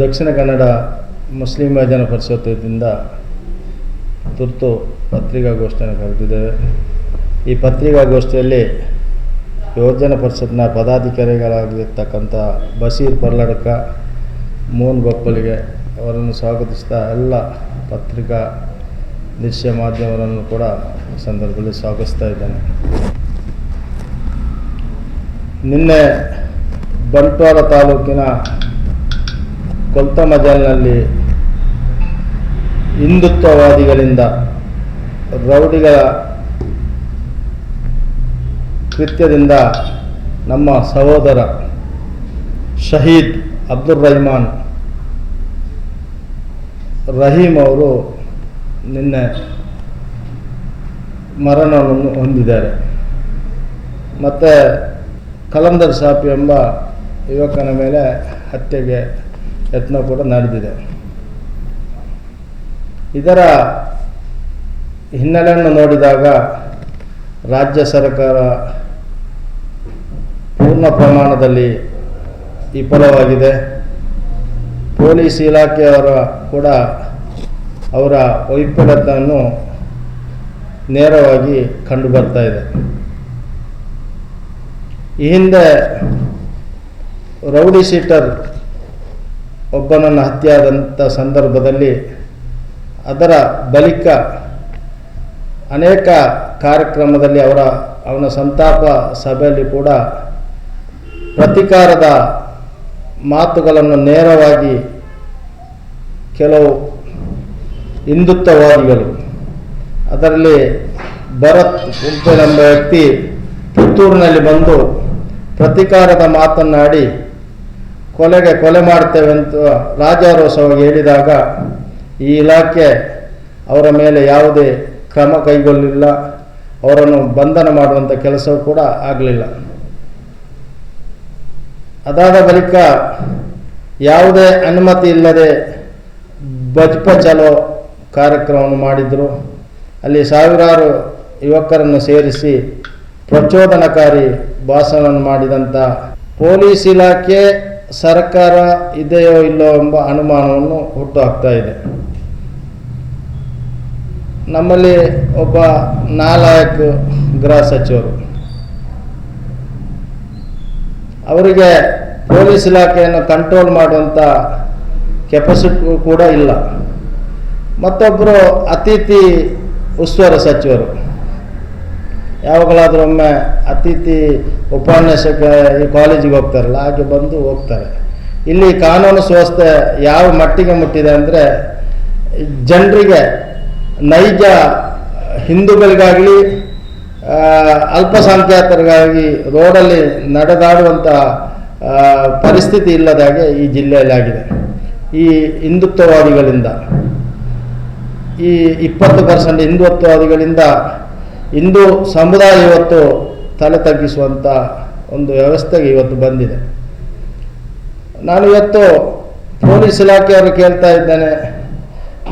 Dakshina Kannada Muslim ಯೋಜನಾ ಪರಿಷತ್ತಿನಿಂದ ತುರ್ತು ಪತ್ರಿಕಾಗೋಷ್ಠಿಯನ್ನು ಕರೆದಿದ್ದೇವೆ. ಈ ಪತ್ರಿಕಾಗೋಷ್ಠಿಯಲ್ಲಿ ಯೋಜನಾ ಪರಿಷತ್ನ ಪದಾಧಿಕಾರಿಗಳಾಗಿರ್ತಕ್ಕಂಥ ಬಶೀರ್ ಪರ್ಲಡ್ಕ ಮೋಹನ್ ಗೊಪ್ಪಲಿಗೆ ಅವರನ್ನು ಸ್ವಾಗತಿಸ್ತಾ ಎಲ್ಲ ಪತ್ರಿಕಾ ದೃಶ್ಯ ಮಾಧ್ಯಮವನ್ನು ಕೂಡ ಈ ಸಂದರ್ಭದಲ್ಲಿ ಸ್ವಾಗತಿಸ್ತಾ ಇದ್ದೇನೆ. ನಿನ್ನೆ ಬಂಟ್ವಾಳ ತಾಲೂಕಿನ ಕೊಲ್ತಮಜಲ್ನಲ್ಲಿ ಹಿಂದುತ್ವವಾದಿಗಳಿಂದ ರೌಡಿಗಳ ಕೃತ್ಯದಿಂದ ನಮ್ಮ ಸಹೋದರ ಶಹೀದ್ ಅಬ್ದುಲ್ ರಹಮಾನ್ ರಹೀಮ್ ಅವರು ನಿನ್ನೆ ಮರಣವನ್ನು ಹೊಂದಿದ್ದಾರೆ. ಮತ್ತು ಕಲಂದರ್ ಸಾಪ್ ಎಂಬ ಯುವಕನ ಮೇಲೆ ಹತ್ಯೆಗೆ ಯತ್ನ ಕೂಡ ನಡೆದಿದೆ. ಇದರ ಹಿನ್ನೆಲೆಯನ್ನು ನೋಡಿದಾಗ ರಾಜ್ಯ ಸರ್ಕಾರ ಪೂರ್ಣ ಪ್ರಮಾಣದಲ್ಲಿ ವಿಫಲವಾಗಿದೆ. ಪೊಲೀಸ್ ಇಲಾಖೆಯವರ ಕೂಡ ಅವರ ವೈಫಲ್ಯತೆಯನ್ನು ನೇರವಾಗಿ ಕಂಡುಬರ್ತಾ ಇದೆ. ಈ ಹಿಂದೆ ರೌಡಿ ಶೀಟರ್ ಒಬ್ಬನನ್ನು ಹತ್ಯೆಯಾದಂಥ ಸಂದರ್ಭದಲ್ಲಿ ಅದರ ಬಳಿಕ ಅನೇಕ ಕಾರ್ಯಕ್ರಮದಲ್ಲಿ ಅವರ, ಅವನ ಸಂತಾಪ ಸಭೆಯಲ್ಲಿ ಕೂಡ ಪ್ರತಿಕಾರದ ಮಾತುಗಳನ್ನು ನೇರವಾಗಿ ಕೆಲವು ಹಿಂದುತ್ವವಾದಿಗಳು, ಅದರಲ್ಲಿ ಭರತ್ ಎಂಬ ವ್ಯಕ್ತಿ ಪುತ್ತೂರಿನಲ್ಲಿ ಬಂದು ಪ್ರತಿಕಾರದ ಮಾತನ್ನಾಡಿ ಕೊಲೆಗೆ ಕೊಲೆ ಮಾಡ್ತೇವೆ ಅಂತ ರಾಜಾರೋಷವಾಗಿ ಹೇಳಿದಾಗ ಈ ಇಲಾಖೆ ಅವರ ಮೇಲೆ ಯಾವುದೇ ಕ್ರಮ ಕೈಗೊಳ್ಳಲಿಲ್ಲ ಅವರನ್ನು ಬಂಧನ ಮಾಡುವಂಥ ಕೆಲಸವೂ ಕೂಡ ಆಗಲಿಲ್ಲ. ಅದಾದ ಬಳಿಕ ಯಾವುದೇ ಅನುಮತಿ ಇಲ್ಲದೆ ಬಜ್ಪ ಚಲೋ ಕಾರ್ಯಕ್ರಮವನ್ನು ಮಾಡಿದರು. ಅಲ್ಲಿ ಸಾವಿರಾರು ಯುವಕರನ್ನು ಸೇರಿಸಿ ಪ್ರಚೋದನಕಾರಿ ಭಾಷಣವನ್ನು ಮಾಡಿದಂಥ ಪೊಲೀಸ್ ಇಲಾಖೆ ಸರ್ಕಾರ ಇದೆಯೋ ಇಲ್ಲೋ ಎಂಬ ಅನುಮಾನವನ್ನು ಹುಟ್ಟುಹಾಕ್ತಾ ಇದೆ. ನಮ್ಮಲ್ಲಿ ಒಬ್ಬ ನಾಲಾಯಕ್ ಗೃಹ ಸಚಿವರು. ಅವರಿಗೆ ಪೊಲೀಸ್ ಇಲಾಖೆಯನ್ನು ಕಂಟ್ರೋಲ್ ಮಾಡುವಂಥ ಕೆಪಾಸಿಟಿ ಕೂಡ ಇಲ್ಲ. ಮತ್ತೊಬ್ಬರು ಅತಿಥಿ ಉಸ್ತುವಾರಿ ಸಚಿವರು. ಯಾವಾಗಲಾದರೂ ಒಮ್ಮೆ ಅತಿಥಿ ಉಪನ್ಯಾಸಕ ಈ ಕಾಲೇಜಿಗೆ ಹೋಗ್ತಾರಲ್ಲ, ಹಾಗೆ ಬಂದು ಹೋಗ್ತಾರೆ. ಇಲ್ಲಿ ಕಾನೂನು ಸುವ್ಯವಸ್ಥೆ ಯಾವ ಮಟ್ಟಿಗೆ ಮುಟ್ಟಿದೆ ಅಂದರೆ, ಜನರಿಗೆ ನೈಜ ಹಿಂದೂಗಳಿಗಾಗಲಿ ಅಲ್ಪಸಂಖ್ಯಾತರಿಗಾಗಿ ರೋಡಲ್ಲಿ ನಡೆದಾಡುವಂಥ ಪರಿಸ್ಥಿತಿ ಇಲ್ಲದಾಗೆ ಈ ಜಿಲ್ಲೆಯಲ್ಲಿ ಆಗಿದೆ. ಈ ಹಿಂದುತ್ವವಾದಿಗಳಿಂದ, ಈ ಇಪ್ಪತ್ತು ಪರ್ಸೆಂಟ್ ಹಿಂದುತ್ವವಾದಿಗಳಿಂದ ಹಿಂದೂ ಸಮುದಾಯ ಇವತ್ತು ತಲೆ ತಗ್ಗಿಸುವಂಥ ಒಂದು ವ್ಯವಸ್ಥೆಗೆ ಇವತ್ತು ಬಂದಿದೆ. ನಾನು ಇವತ್ತು ಪೊಲೀಸ್ ಇಲಾಖೆಯವರು ಕೇಳ್ತಾ ಇದ್ದೇನೆ,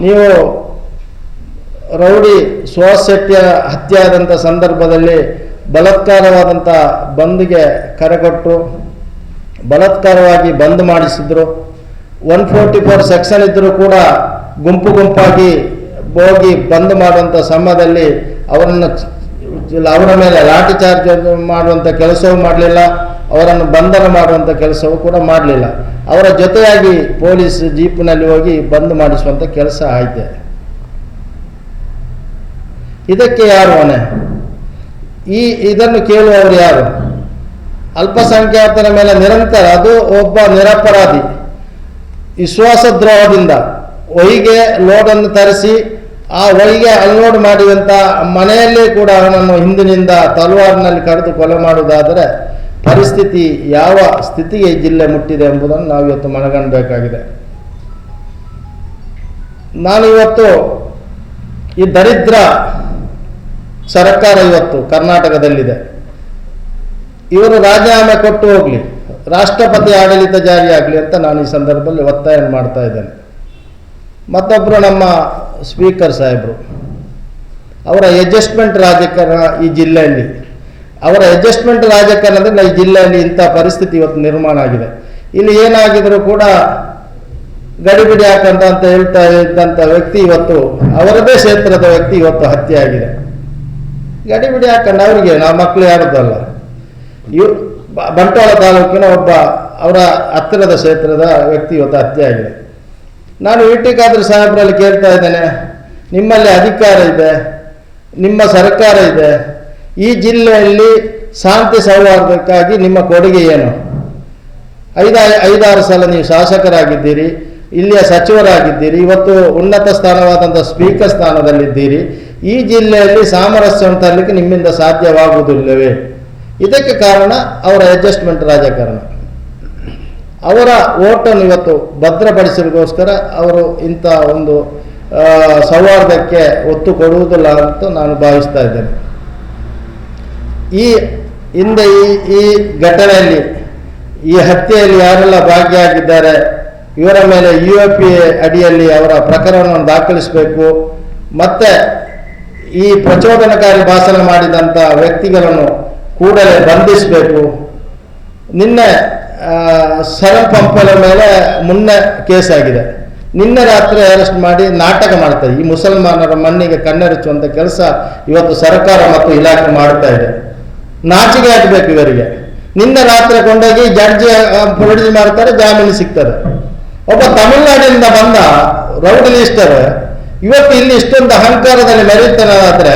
ನೀವು ರೌಡಿ ಸುಹಾಸ್ ಶೆಟ್ಟಿಯ ಹತ್ಯೆ ಸಂದರ್ಭದಲ್ಲಿ ಬಲಾತ್ಕಾರವಾದಂಥ ಬಂದ್ಗೆ ಕರೆಕೊಟ್ಟರು ಬಲಾತ್ಕಾರವಾಗಿ ಬಂದ್ ಮಾಡಿಸಿದ್ರು. ಒನ್ ಫೋರ್ಟಿ ಫೋರ್ ಸೆಕ್ಷನ್ ಇದ್ದರೂ ಕೂಡ ಗುಂಪು ಗುಂಪಾಗಿ ಹೋಗಿ ಬಂದ್ ಮಾಡುವಂಥ ಸಮಯದಲ್ಲಿ ಅವರನ್ನು ಅವರ ಮೇಲೆ ಲಾಠಿ ಚಾರ್ಜ್ ಮಾಡುವಂಥ ಕೆಲಸವೂ ಮಾಡಲಿಲ್ಲ, ಅವರನ್ನು ಬಂಧನ ಮಾಡುವಂಥ ಕೆಲಸವೂ ಕೂಡ ಮಾಡಲಿಲ್ಲ. ಅವರ ಜೊತೆಯಾಗಿ ಪೊಲೀಸ್ ಜೀಪ್ನಲ್ಲಿ ಹೋಗಿ ಬಂದ್ ಮಾಡಿಸುವಂಥ ಕೆಲಸ ಆಯ್ತೆ. ಇದಕ್ಕೆ ಯಾರು ಹೊಣೆ? ಈ, ಇದನ್ನು ಕೇಳುವವರು ಯಾರು? ಅಲ್ಪಸಂಖ್ಯಾತರ ಮೇಲೆ ನಿರಂತರ, ಅದು ಒಬ್ಬ ನಿರಪರಾಧಿ. ವಿಶ್ವಾಸದ್ರೋಹದಿಂದ ಒಯ್ಗೆ ಲೋಡನ್ನು ತರಿಸಿ ಆ ಒಳಗೆ ಅನ್ಲೋಡ್ ಮಾಡಿದಂಥ ಮನೆಯಲ್ಲೇ ಕೂಡ ಅವನನ್ನು ಹಿಂದಿನಿಂದ ತಲವಾರ್ನಲ್ಲಿ ಕರೆದು ಕೊಲೆ ಮಾಡುವುದಾದರೆ ಪರಿಸ್ಥಿತಿ ಯಾವ ಸ್ಥಿತಿಗೆ ಜಿಲ್ಲೆ ಮುಟ್ಟಿದೆ ಎಂಬುದನ್ನು ನಾವು ಇವತ್ತು ಮನಗಣಬೇಕಾಗಿದೆ ನಾನು ಇವತ್ತು ಈ ದರಿದ್ರ ಸರ್ಕಾರ ಇವತ್ತು ಕರ್ನಾಟಕದಲ್ಲಿದೆ. ಇವರು ರಾಜೀನಾಮೆ ಕೊಟ್ಟು ಹೋಗಲಿ, ರಾಷ್ಟ್ರಪತಿ ಆಡಳಿತ ಜಾರಿಯಾಗಲಿ ಅಂತ ನಾನು ಈ ಸಂದರ್ಭದಲ್ಲಿ ಒತ್ತಾಯ ಮಾಡ್ತಾ ಇದ್ದೇನೆ. ಮತ್ತೊಬ್ಬರು ನಮ್ಮ ಸ್ಪೀಕರ್ ಸಾಹೇಬರು, ಅವರ ಅಡ್ಜಸ್ಟ್ಮೆಂಟ್ ರಾಜಕಾರಣ ಈ ಜಿಲ್ಲೆಯಲ್ಲಿ. ಅವರ ಅಡ್ಜಸ್ಟ್ಮೆಂಟ್ ರಾಜಕಾರಣದಿಂದ ಈ ಜಿಲ್ಲೆಯಲ್ಲಿ ಇಂಥ ಪರಿಸ್ಥಿತಿ ಇವತ್ತು ನಿರ್ಮಾಣ ಆಗಿದೆ. ಇಲ್ಲಿ ಏನಾಗಿದ್ರು ಕೂಡ ಗಡಿಬಿಡಿ ಹಾಕಂತ ಅಂತ ಹೇಳ್ತಾ ಇದ್ದಂಥ ವ್ಯಕ್ತಿ ಇವತ್ತು, ಅವರದೇ ಕ್ಷೇತ್ರದ ವ್ಯಕ್ತಿ ಇವತ್ತು ಹತ್ಯೆ ಆಗಿದೆ. ಗಡಿಬಿಡಿ ಹಾಕಂಡ ಅವರಿಗೆ, ನಾವು ಮಕ್ಕಳು ಯಾರದಲ್ಲ ಇವ್ ಬಂಟ್ವಾಳ ತಾಲೂಕಿನ ಒಬ್ಬ ಅವರ ಹತ್ತಿರದ ಕ್ಷೇತ್ರದ ವ್ಯಕ್ತಿ ಇವತ್ತು ಹತ್ಯೆ ಆಗಿದೆ. ನಾನು ಇಟ್ಟಿಕಾದ್ರಿ ಸಾಹೇಬ್ರಲ್ಲಿ ಕೇಳ್ತಾ ಇದ್ದೇನೆ, ನಿಮ್ಮಲ್ಲಿ ಅಧಿಕಾರ ಇದೆ, ನಿಮ್ಮ ಸರ್ಕಾರ ಇದೆ, ಈ ಜಿಲ್ಲೆಯಲ್ಲಿ ಶಾಂತಿ ಸೌಹಾರ್ದಕ್ಕಾಗಿ ನಿಮ್ಮ ಕೊಡುಗೆ ಏನು? ಐದ, ಐದಾರು ಸಲ ನೀವು ಶಾಸಕರಾಗಿದ್ದೀರಿ, ಇಲ್ಲಿಯ ಸಚಿವರಾಗಿದ್ದೀರಿ, ಇವತ್ತು ಉನ್ನತ ಸ್ಥಾನವಾದಂಥ ಸ್ಪೀಕರ್ ಸ್ಥಾನದಲ್ಲಿದ್ದೀರಿ, ಈ ಜಿಲ್ಲೆಯಲ್ಲಿ ಸಾಮರಸ್ಯವನ್ನು ತರಲಿಕ್ಕೆ ನಿಮ್ಮಿಂದ ಸಾಧ್ಯವಾಗುವುದಿಲ್ಲವೇ? ಇದಕ್ಕೆ ಕಾರಣ ಅವರ ಅಡ್ಜಸ್ಟ್ಮೆಂಟ್ ರಾಜಕಾರಣ. ಅವರ ಓಟನ್ನು ಇವತ್ತು ಭದ್ರಪಡಿಸಲಿಕ್ಕೋಸ್ಕರ ಅವರು ಇಂಥ ಒಂದು ಸೌಹಾರ್ದಕ್ಕೆ ಒತ್ತು ಕೊಡುವುದಿಲ್ಲ ಅಂತ ನಾನು ಭಾವಿಸ್ತಾ ಇದ್ದೇನೆ. ಈ, ಹಿಂದೆ ಈ ಈ ಘಟನೆಯಲ್ಲಿ, ಈ ಹತ್ಯೆಯಲ್ಲಿ ಯಾರೆಲ್ಲ ಭಾಗಿಯಾಗಿದ್ದಾರೆ, ಇವರ ಮೇಲೆ ಯು ಎ ಪಿ ಅಡಿಯಲ್ಲಿ ಅವರ ಪ್ರಕರಣವನ್ನು ದಾಖಲಿಸಬೇಕು, ಮತ್ತೆ ಈ ಪ್ರಚೋದನಕಾರಿ ಭಾಷಣ ಮಾಡಿದಂಥ ವ್ಯಕ್ತಿಗಳನ್ನು ಕೂಡಲೇ ಬಂಧಿಸಬೇಕು. ನಿನ್ನೆ ಶರಣ್ ಪಂಪಲ ಮೇಲೆ ಮುನ್ನ ಕೇಸ್ ಆಗಿದೆ. ನಿನ್ನೆ ರಾತ್ರಿ ಅರೆಸ್ಟ್ ಮಾಡಿ ನಾಟಕ ಮಾಡ್ತಾ ಈ ಮುಸಲ್ಮಾನರ ಮಣ್ಣಿಗೆ ಕಣ್ಣೆರಚುವಂಥ ಕೆಲಸ ಇವತ್ತು ಸರ್ಕಾರ ಮತ್ತು ಇಲಾಖೆ ಮಾಡ್ತಾ ಇದೆ. ನಾಚಿಕೆ ಆಗಬೇಕು ಇವರಿಗೆ. ನಿನ್ನೆ ರಾತ್ರಿ ಕೊಂಡೋಗಿ ಜಡ್ಜ್ ಪ್ರೊಡ್ಯೂಸ್ ಮಾಡ್ತಾರೆ, ಜಾಮೀನು ಸಿಗ್ತಾರೆ ಒಬ್ಬ ತಮಿಳುನಾಡಿನಿಂದ ಬಂದ ರೌಡಿ ಲಿಸ್ಟರ್ ಇವತ್ತು ಇಲ್ಲಿ ಇಷ್ಟೊಂದು ಅಹಂಕಾರದಲ್ಲಿ ಮೆರೆಯುತ್ತಾನಾದ್ರೆ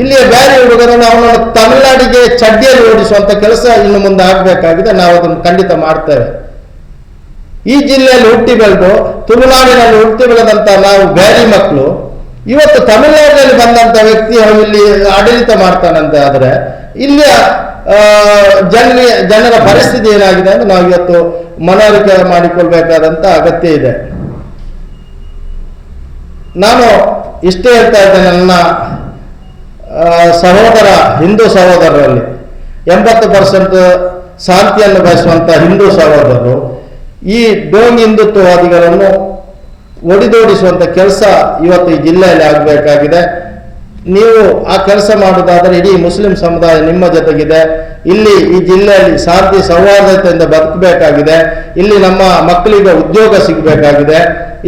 ಇಲ್ಲಿಯ ಬೇರೆ ಹುಡುಗರನ್ನು ಅವನನ್ನು ತಮಿಳುನಾಡಿಗೆ ಚಡ್ಡಿಯಲ್ಲಿ ಓಡಿಸುವಂತ ಕೆಲಸ ಇನ್ನು ಮುಂದೆ ಆಗಬೇಕಾಗಿದೆ. ನಾವು ಅದನ್ನು ಖಂಡಿತ ಮಾಡ್ತೇವೆ. ಈ ಜಿಲ್ಲೆಯಲ್ಲಿ ಹುಟ್ಟಿ ಬೆಳೆದು ತುಳುನಾಡಿನಲ್ಲಿ ಹುಟ್ಟಿ ಬೆಳೆದಂತ ನಾವು ಬ್ಯಾರಿ ಮಕ್ಕಳು, ಇವತ್ತು ತಮಿಳುನಾಡಿನಲ್ಲಿ ಬಂದಂತ ವ್ಯಕ್ತಿ ಇಲ್ಲಿ ಆಡಳಿತ ಮಾಡ್ತಾನಂತೆ. ಆದ್ರೆ ಇಲ್ಲಿಯ ಜನ ಜನರ ಪರಿಸ್ಥಿತಿ ಏನಾಗಿದೆ ಅಂತ ನಾವು ಇವತ್ತು ಮನವರಿಕೆ ಮಾಡಿಕೊಳ್ಬೇಕಾದಂತ ಅಗತ್ಯ ಇದೆ. ನಾನು ಇಷ್ಟೇ ಹೇಳ್ತಾ ಇದ್ದೇನೆ ನನ್ನ ಸಹೋದರ, ಹಿಂದೂ ಸಹೋದರರಲ್ಲಿ. ಎಂಬತ್ತು ಪರ್ಸೆಂಟ್ ಶಾಂತಿಯನ್ನು ಬಯಸುವಂತ ಹಿಂದೂ ಸಹೋದರರು ಈ ಡೋಂಗ್ ಹಿಂದುತ್ವವಾದಿಗಳನ್ನು ಒಡಿದೋಡಿಸುವಂತ ಕೆಲಸ ಇವತ್ತು ಈ ಜಿಲ್ಲೆಯಲ್ಲಿ ಆಗಬೇಕಾಗಿದೆ. ನೀವು ಆ ಕೆಲಸ ಮಾಡುವುದಾದರೆ ಇಡೀ ಮುಸ್ಲಿಂ ಸಮುದಾಯ ನಿಮ್ಮ ಜೊತೆಗಿದೆ. ಇಲ್ಲಿ ಈ ಜಿಲ್ಲೆಯಲ್ಲಿ ಶಾಂತಿ ಸೌಹಾರ್ದತೆಯಿಂದ ಬದುಕಬೇಕಾಗಿದೆ. ಇಲ್ಲಿ ನಮ್ಮ ಮಕ್ಕಳಿಗೆ ಉದ್ಯೋಗ ಸಿಗಬೇಕಾಗಿದೆ.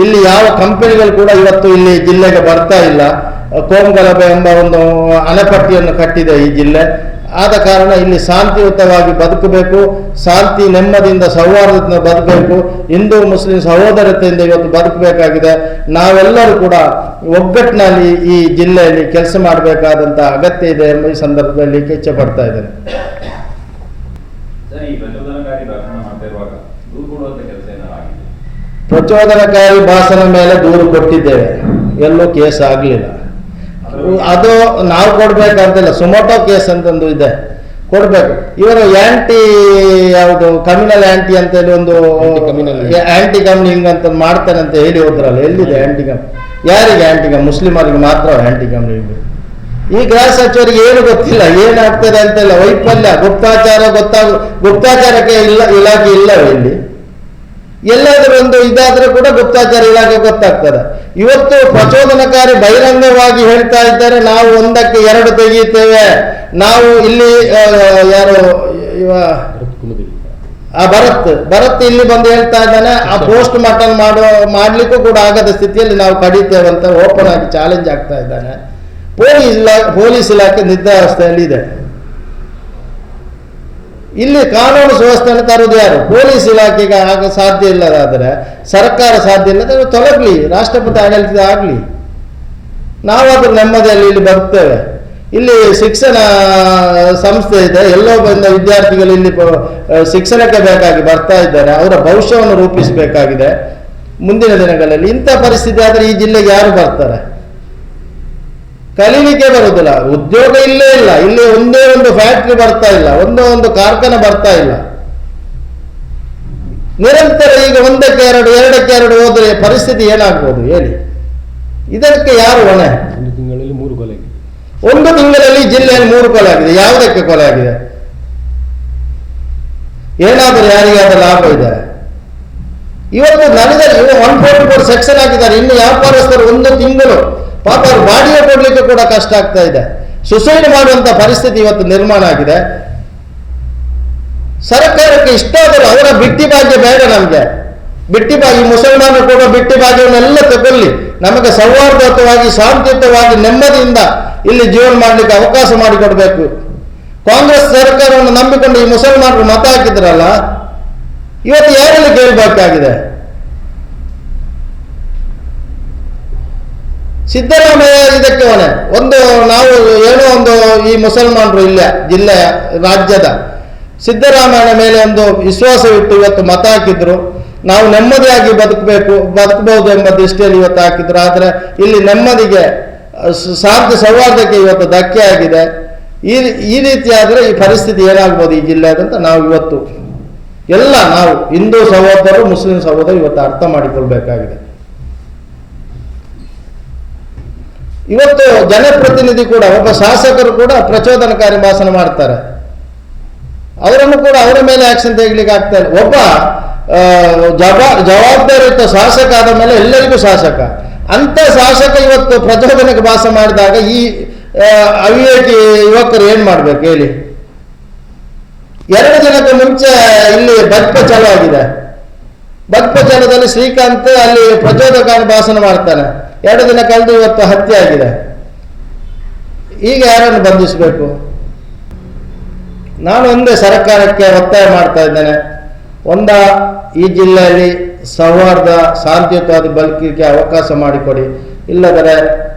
ಇಲ್ಲಿ ಯಾವ ಕಂಪನಿಗಳು ಕೂಡ ಇವತ್ತು ಇಲ್ಲಿ ಜಿಲ್ಲೆಗೆ ಬರ್ತಾ ಇಲ್ಲ. ಕೋಮಗಲಭೆ ಎಂಬ ಒಂದು ಅಣೆಪಟ್ಟಿಯನ್ನು ಕಟ್ಟಿದೆ ಈ ಜಿಲ್ಲೆ. ಆದ ಕಾರಣ ಇಲ್ಲಿ ಶಾಂತಿಯುತವಾಗಿ ಬದುಕಬೇಕು. ಶಾಂತಿ ನೆಮ್ಮದಿಯಿಂದ ಸೌಹಾರ್ದದಿಂದ ಬದುಕಬೇಕು. ಹಿಂದೂ ಮುಸ್ಲಿಂ ಸಹೋದರತೆಯಿಂದ ಇವತ್ತು ಬದುಕಬೇಕಾಗಿದೆ. ನಾವೆಲ್ಲರೂ ಕೂಡ ಒಗ್ಗಟ್ಟಿನಲ್ಲಿ ಈ ಜಿಲ್ಲೆಯಲ್ಲಿ ಕೆಲಸ ಮಾಡಬೇಕಾದಂತ ಅಗತ್ಯ ಇದೆ ಎಂಬ ಈ ಸಂದರ್ಭದಲ್ಲಿ ಕೆಚ್ಚ ಪಡ್ತಾ ಇದ್ದೇನೆ. ಪ್ರಚೋದನಕಾರಿ ಭಾಷಣ ಮೇಲೆ ದೂರು ಕೊಟ್ಟಿದ್ದೇವೆ. ಎಲ್ಲೂ ಕೇಸ್ ಆಗಲಿಲ್ಲ. ಅದು ನಾವು ಕೊಡ್ಬೇಕಂತಿಲ್ಲ ಸುಮೋಟೋ ಕೇಸ್ ಅಂತಂದು ಇದೆ. ಕೊಡ್ಬೇಕು. ಇವರು ಆಂಟಿ ಯಾವುದು ಕಮ್ಯುನಲ್ ಆಂಟಿ ಅಂತೇಳಿ ಒಂದು. ಆಂಟಿ ಕಮ್ಯುನಿಂಗ್ ಅಂತ ಮಾಡ್ತಾನೆ ಅಂತ ಹೇಳಿ ಹೋದ್ರಲ್ಲ ಎಲ್ಲಿದೆ ಆ್ಯಂಟಿ ಕಮ್ ಯಾರಿಗೆ ಆ್ಯಂಟಿಗಮ್ ಮುಸ್ಲಿಮರಿಗೆ ಮಾತ್ರ ಆ್ಯಂಟಿಗಮ್ ಈ ಗೃಹ ಸಚಿವರಿಗೆ ಏನು ಗೊತ್ತಿಲ್ಲ, ಏನಾಗ್ತದೆ ಅಂತೆಲ್ಲ ವೈಫಲ್ಯ, ಗುಪ್ತಾಚಾರ ಗೊತ್ತಾಗ, ಗುಪ್ತಾಚಾರಕ್ಕೆ ಇಲ್ಲ, ಇಲಾಖೆ ಇಲ್ಲ ಇಲ್ಲಿ. ಎಲ್ಲಾದರೂ ಒಂದು ಇದಾದ್ರೂ ಕೂಡ ಗುಪ್ತಾಚಾರ ಇಲಾಖೆ ಗೊತ್ತಾಗ್ತದೆ. ಇವತ್ತು ಪ್ರಚೋದನಕಾರಿ ಬಹಿರಂಗವಾಗಿ ಹೇಳ್ತಾ ಇದ್ದಾರೆ, ನಾವು ಒಂದಕ್ಕೆ ಎರಡು ತೆಗೆಯುತ್ತೇವೆ. ನಾವು ಇಲ್ಲಿ ಯಾರು, ಇವ ಆ ಭರತ್ ಭರತ್ ಇಲ್ಲಿ ಬಂದು ಹೇಳ್ತಾ ಇದ್ದಾನೆ ಆ ಪೋಸ್ಟ್ ಮಾರ್ಟಮ್ ಮಾಡೋ ಮಾಡ್ಲಿಕ್ಕೂ ಕೂಡ ಆಗದ ಸ್ಥಿತಿಯಲ್ಲಿ ನಾವು ಕಡಿತೇವೆ ಅಂತ ಓಪನ್ ಆಗಿ ಚಾಲೆಂಜ್ ಆಗ್ತಾ ಇದ್ದಾನೆ. ಪೊಲೀಸ್ ಇಲಾ ಪೊಲೀಸ್ ಇಲಾಖೆ ನಿದ್ರಾವಸ್ಥೆಯಲ್ಲಿ ಇದೆ. ಇಲ್ಲಿ ಕಾನೂನು ಸುವ್ಯವಸ್ಥೆಯನ್ನು ತರುವುದು ಯಾರು? ಪೊಲೀಸ್ ಇಲಾಖೆಗೆ ಆಗ ಸಾಧ್ಯ ಇಲ್ಲದಾದರೆ ಸರ್ಕಾರ ಸಾಧ್ಯ ಇಲ್ಲದ್ರೆ ತೊಲಗ್ಲಿ ರಾಷ್ಟ್ರಪತಿ ಆಡಳಿತ ಆಗಲಿ. ನಾವಾದ್ರೂ ನೆಮ್ಮದಿಯಲ್ಲಿ ಇಲ್ಲಿ ಬರ್ತೇವೆ ಇಲ್ಲಿ ಶಿಕ್ಷಣ ಸಂಸ್ಥೆ ಇದೆ, ಎಲ್ಲೋ ಬಂದ ವಿದ್ಯಾರ್ಥಿಗಳು ಇಲ್ಲಿ ಶಿಕ್ಷಣಕ್ಕೆ ಬೇಕಾಗಿ ಬರ್ತಾ ಇದ್ದಾರೆ, ಅವರ ಭವಿಷ್ಯವನ್ನು ರೂಪಿಸಬೇಕಾಗಿದೆ. ಮುಂದಿನ ದಿನಗಳಲ್ಲಿ ಇಂಥ ಪರಿಸ್ಥಿತಿ ಆದರೆ ಈ ಜಿಲ್ಲೆಗೆ ಯಾರು ಬರ್ತಾರೆ? ಕಲೀಲಿಕ್ಕೆ ಬರುವುದಿಲ್ಲ, ಉದ್ಯೋಗ ಇಲ್ಲೇ ಇಲ್ಲ, ಇಲ್ಲಿ ಒಂದೇ ಒಂದು ಫ್ಯಾಕ್ಟ್ರಿ ಬರ್ತಾ ಇಲ್ಲ, ಒಂದೇ ಒಂದು ಕಾರ್ಖಾನೆ ಬರ್ತಾ ಇಲ್ಲ. ನಿರಂತರ ಈಗ ಒಂದಕ್ಕೆ ಎರಡು, ಎರಡಕ್ಕೆ ಎರಡು ಹೋದರೆ ಪರಿಸ್ಥಿತಿ ಏನಾಗ್ಬೋದು ಹೇಳಿ. ಇದಕ್ಕೆ ಯಾರು ಹೊಣೆ? ಒಂದು ತಿಂಗಳಲ್ಲಿ ಮೂರು ಒಂದು ತಿಂಗಳಲ್ಲಿ ಜಿಲ್ಲೆಯಲ್ಲಿ ಮೂರು ಕೊಲೆ ಆಗಿದೆ. ಯಾವುದಕ್ಕೆ ಕೊಲೆ ಆಗಿದೆ? ಏನಾದರೂ ಯಾರಿಗಾದರೂ ಲಾಭ ಇದೆ? ಇವತ್ತು ನನಗೆ ಒನ್ ಫೋರ್ಟಿ ಫೋರ್ ಸೆಕ್ಷನ್ ಆಗಿದ್ದಾರೆ ಇನ್ನು ವ್ಯಾಪಾರಸ್ಥರು ಒಂದು ತಿಂಗಳು ಪಾಪ ಅವ್ರು ಬಾಡಿಗೆ ಕೊಡ್ಲಿಕ್ಕೆ ಕೂಡ ಕಷ್ಟ ಆಗ್ತಾ ಇದೆ. ಸುಸೈಡ್ ಮಾಡುವಂತ ಪರಿಸ್ಥಿತಿ ಇವತ್ತು ನಿರ್ಮಾಣ ಆಗಿದೆ. ಸರ್ಕಾರಕ್ಕೆ ಇಷ್ಟ ಆದರೂ ಅವರ ಬಿಟ್ಟಿ ಭಾಗ್ಯ ಬೇಡ ನಮಗೆ. ಬಿಟ್ಟಿ ಭಾಗ್ಯ ಮುಸಲ್ಮಾನರು ಕೂಡ ಬಿಟ್ಟಿ ಭಾಗ್ಯವನ್ನೆಲ್ಲ ತಗೊಳ್ಳಿ. ನಮಗೆ ಸೌಹಾರ್ದಯುತವಾಗಿ, ಶಾಂತಿಯುತವಾಗಿ, ನೆಮ್ಮದಿಯಿಂದ ಇಲ್ಲಿ ಜೀವನ ಮಾಡಲಿಕ್ಕೆ ಅವಕಾಶ ಮಾಡಿಕೊಡ್ಬೇಕು. ಕಾಂಗ್ರೆಸ್ ಸರ್ಕಾರವನ್ನು ನಂಬಿಕೊಂಡು ಈ ಮುಸಲ್ಮಾನರು ಮತ ಹಾಕಿದ್ರಲ್ಲ, ಇವತ್ತು ಯಾರಲ್ಲಿ ಕೇಳಬೇಕಾಗಿದೆ ಸಿದ್ದರಾಮಯ್ಯ ಇದಕ್ಕೆ ಹೊಣೆ. ಒಂದು ನಾವು ಏನೋ ಒಂದು ಈ ಮುಸಲ್ಮಾನರು ಇಲ್ಲ ಜಿಲ್ಲೆಯ ರಾಜ್ಯದ. ಸಿದ್ದರಾಮಯ್ಯನ ಮೇಲೆ ಒಂದು ವಿಶ್ವಾಸವಿಟ್ಟು ಇವತ್ತು ಮತ ಹಾಕಿದ್ರು. ನಾವು ನೆಮ್ಮದಿಯಾಗಿ ಬದುಕಬೇಕು, ಬದುಕಬಹುದು ಎಂಬ ದೃಷ್ಟಿಯಲ್ಲಿ ಇವತ್ತು ಹಾಕಿದ್ರು. ಆದರೆ ಇಲ್ಲಿ ನೆಮ್ಮದಿಗೆ ಶಾಂತಿ ಸೌಹಾರ್ದಕ್ಕೆ ಇವತ್ತು ಧಕ್ಕೆ ಆಗಿದೆ. ಈ ಈ ರೀತಿಯಾದರೆ ಈ ಪರಿಸ್ಥಿತಿ ಏನಾಗ್ಬೋದು ಈ ಜಿಲ್ಲೆಯಾದಂತ ನಾವು ಇವತ್ತು ಎಲ್ಲ ನಾವು ಹಿಂದೂ ಸಹೋದರರು, ಮುಸ್ಲಿಂ ಸಹೋದರರು ಇವತ್ತು ಅರ್ಥ ಮಾಡಿಕೊಳ್ಬೇಕಾಗಿದೆ. ಇವತ್ತು ಜನಪ್ರತಿನಿಧಿ ಕೂಡ, ಒಬ್ಬ ಶಾಸಕರು ಕೂಡ ಪ್ರಚೋದನಕಾರಿ ಭಾಷಣ ಮಾಡ್ತಾರೆ. ಅವರನ್ನು ಕೂಡ ಅವರ ಮೇಲೆ ಆಕ್ಷನ್ ತೆಗಿಲಿಕ್ಕೆ ಆಗ್ತಾ ಇಲ್ಲ. ಒಬ್ಬ ಜವಾಬ್ದಾರಿಯುತ ಶಾಸಕ ಆದ ಮೇಲೆ ಎಲ್ಲರಿಗೂ ಶಾಸಕ. ಅಂತ ಶಾಸಕ ಇವತ್ತು ಪ್ರಚೋದನೆಗೆ ಭಾಷಣ ಮಾಡಿದಾಗ ಈ ಅವಿವೇಕಿ ಯುವಕರು ಏನ್ ಮಾಡ್ಬೇಕು ಹೇಳಿ? ಎರಡು ದಿನಕ್ಕೆ ಮುಂಚೆ ಇಲ್ಲಿ ಬಜ್ಪ ಚಲ ಆಗಿದೆ ಭಕ್ತಜನದಲ್ಲಿ ಶ್ರೀಕಾಂತ್ ಅಲ್ಲಿ ಪ್ರಚೋದಕ ಭಾಷಣ ಮಾಡ್ತಾನೆ. ಎರಡು ದಿನ ಕಳೆದು ಇವತ್ತು ಹತ್ಯೆ ಆಗಿದೆ. ಈಗ ಯಾರನ್ನು ಬಂಧಿಸಬೇಕು? ನಾನು ಒಂದೇ ಸರ್ಕಾರಕ್ಕೆ ಒತ್ತಾಯ ಮಾಡ್ತಾ ಇದ್ದೇನೆ. ಒಂದ ಈ ಜಿಲ್ಲೆಯಲ್ಲಿ ಸೌಹಾರ್ದ ಶಾಂತಿಯುತವಾದ ಬದುಕಿಗೆ ಅವಕಾಶ ಮಾಡಿಕೊಡಿ. ಇಲ್ಲದರೆ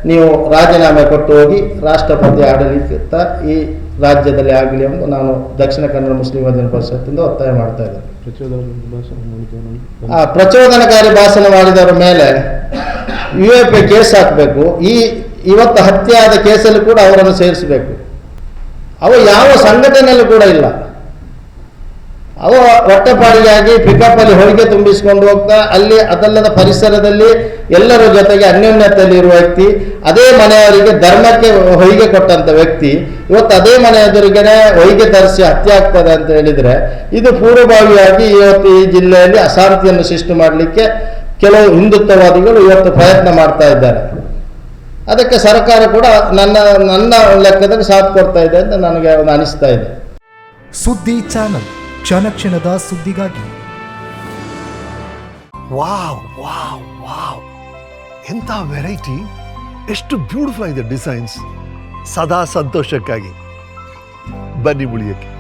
ನೀವು ರಾಜೀನಾಮೆ ಕೊಟ್ಟು ಹೋಗಿ ರಾಷ್ಟ್ರಪತಿ ಆಡಳಿತ ಈ ರಾಜ್ಯದಲ್ಲಿ ಆಗಲಿ ಎಂದು ನಾನು ದಕ್ಷಿಣ ಕನ್ನಡ ಮುಸ್ಲಿಂ ಮಧ್ಯ ಪರಿಷತ್ತಿಂದ ಒತ್ತಾಯ ಮಾಡ್ತಾ ಇದ್ದೇನೆ. ಆ ಪ್ರಚೋದನಕಾರಿ ಭಾಷಣ ಮಾಡಿದವರ ಮೇಲೆ ಯು ಎ ಪಿ ಕೇಸ್ ಹಾಕಬೇಕು. ಈ ಇವತ್ತು ಹತ್ಯೆ ಆದ ಕೇಸಲ್ಲಿ ಕೂಡ ಅವರನ್ನು ಸೇರಿಸಬೇಕು. ಅವು ಯಾವ ಸಂಘಟನೆಯಲ್ಲೂ ಕೂಡ ಇಲ್ಲ. ಅವ ಹೊಟ್ಟೆಪಾಡಿಗಾಗಿ ಪಿಕಪ್ ಅಲ್ಲಿ ಹೊಳಿಗೆ ತುಂಬಿಸಿಕೊಂಡು ಹೋಗ್ತಾ, ಅಲ್ಲಿ ಅದಲ್ಲದ ಪರಿಸರದಲ್ಲಿ ಎಲ್ಲರ ಜೊತೆಗೆ ಅನ್ಯೋನ್ಯತೆಯಲ್ಲಿ ಇರುವ ವ್ಯಕ್ತಿ, ಅದೇ ಮನೆಯವರಿಗೆ ಧರ್ಮಕ್ಕೆ ಹೊಯ್ಗೆ ಕೊಟ್ಟಂತ ವ್ಯಕ್ತಿ, ಇವತ್ತು ಅದೇ ಮನೆ ಎದುರಿಗೆನೆ ಹೊಯ್ಗೆ ತರಿಸಿ ಹತ್ಯೆ ಆಗ್ತದೆ ಅಂತ ಹೇಳಿದ್ರೆ, ಇದು ಪೂರ್ವಭಾವಿಯಾಗಿ ಇವತ್ತು ಈ ಜಿಲ್ಲೆಯಲ್ಲಿ ಅಶಾಂತಿಯನ್ನು ಸೃಷ್ಟಿ ಮಾಡಲಿಕ್ಕೆ ಕೆಲವು ಹಿಂದುತ್ವವಾದಿಗಳು ಇವತ್ತು ಪ್ರಯತ್ನ ಮಾಡ್ತಾ ಇದ್ದಾರೆ. ಅದಕ್ಕೆ ಸರ್ಕಾರ ಕೂಡ ನನ್ನ ನನ್ನ ಲೆಕ್ಕದಲ್ಲಿ ಸಾಥ್ ಕೊಡ್ತಾ ಇದೆ ಅಂತ ನನಗೆ ಅನಿಸ್ತಾ ಇದೆ. ಸುದ್ದಿ ಚಾನಲ್. ಕ್ಷಣಕ್ಷಣದ ಸುದ್ದಿಗಾಗಿ. Wow wow wow. ಎಂಥ ವೆರೈಟಿ ಎಷ್ಟು ಬ್ಯೂಟಿಫುಲ್ ಆಗಿದೆ ಡಿಸೈನ್ಸ್ ಸದಾ ಸಂತೋಷಕ್ಕಾಗಿ. ಬನ್ನಿ ಉಳಿಯಕ್ಕೆ.